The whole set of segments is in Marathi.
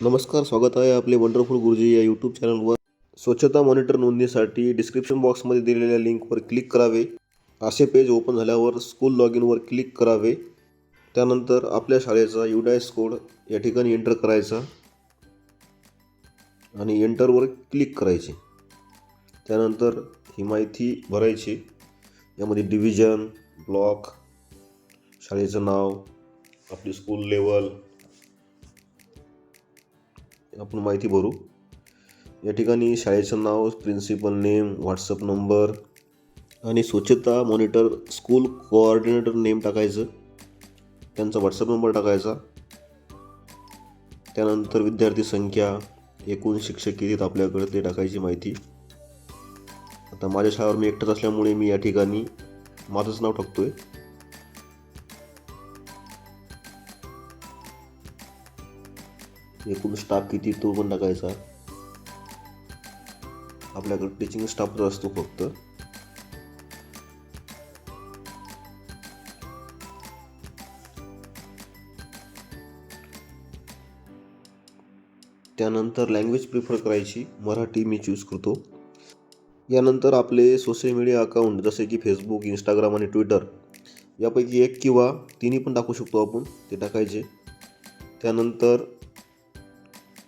नमस्कार स्वागत आहे आपले वंडरफुल गुरुजी या यूट्यूब चॅनलवर स्वच्छता मॉनिटर नोंदणीसाठी डिस्क्रिप्शन बॉक्समध्ये दिलेल्या लिंकवर क्लिक करावे. असे पेज ओपन झाल्यावर स्कूल लॉग इनवर क्लिक करावे. त्यानंतर आपल्या शाळेचा युडायस कोड या ठिकाणी एंटर करायचा आणि एंटरवर क्लिक करायचे. त्यानंतर ही माहिती भरायची. यामध्ये डिव्हिजन ब्लॉक शाळेचं नाव आपली स्कूल लेवल आपण माहिती भरू. या ठिकाणी शाळेचं नाव प्रिन्सिपल नेम व्हॉट्सअप नंबर आणि स्वच्छता मॉनिटर स्कूल कोऑर्डिनेटर नेम टाकायचं. त्यांचा व्हॉट्सअप नंबर टाकायचा. त्यानंतर विद्यार्थी संख्या एकूण शिक्षक किती आपल्याकडे ते टाकायची माहिती. आता माझ्या शाळेवर मी एकटाच असल्यामुळे मी या ठिकाणी माझंच नाव टाकतो आहे एकूण स्टाफ किती तो पण टाकायचा आपल्याकडे टीचिंग स्टाफच असतो फक्त. त्यानंतर लँग्वेज प्रिफर करायची मराठी मी चूज करतो. यानंतर आपले सोशल मीडिया अकाउंट जसे की फेसबुक इंस्टाग्राम आणि ट्विटर यापैकी एक किंवा तिन्ही पण टाकू शकतो आपण ते टाकायचे. त्यानंतर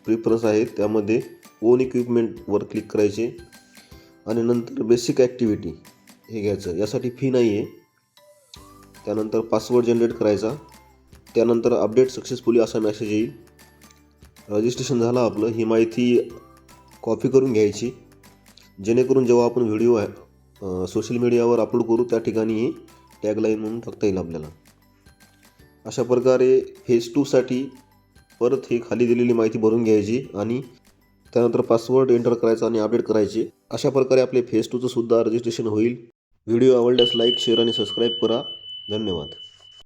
प्रिफरन्स आहेत त्यामध्ये ओन इक्विपमेंटवर क्लिक करायचे. आणि नंतर बेसिक ॲक्टिव्हिटी हे घ्यायचं. यासाठी फी नाही आहे त्यानंतर पासवर्ड जनरेट करायचा. त्यानंतर अपडेट सक्सेसफुली असा मेसेज येईल. रजिस्ट्रेशन झालं आपलं. ही माहिती कॉपी करून घ्यायची. जेणेकरून जेव्हा आपण व्हिडिओ आहे सोशल मीडियावर अपलोड करू त्या ठिकाणी ही टॅगलाईन म्हणून टाकता येईल आपल्याला. अशा प्रकारे फेज टूसाठी परत ही खाली दिलेली माहिती भरून घ्यायची आणि त्यानंतर पासवर्ड एंटर करायचा आणि अपडेट करायचे. अशा प्रकारे आपले फेस टूचं सुद्धा रजिस्ट्रेशन होईल. व्हिडिओ आवडल्यास लाईक शेअर आणि सबस्क्राईब करा. धन्यवाद.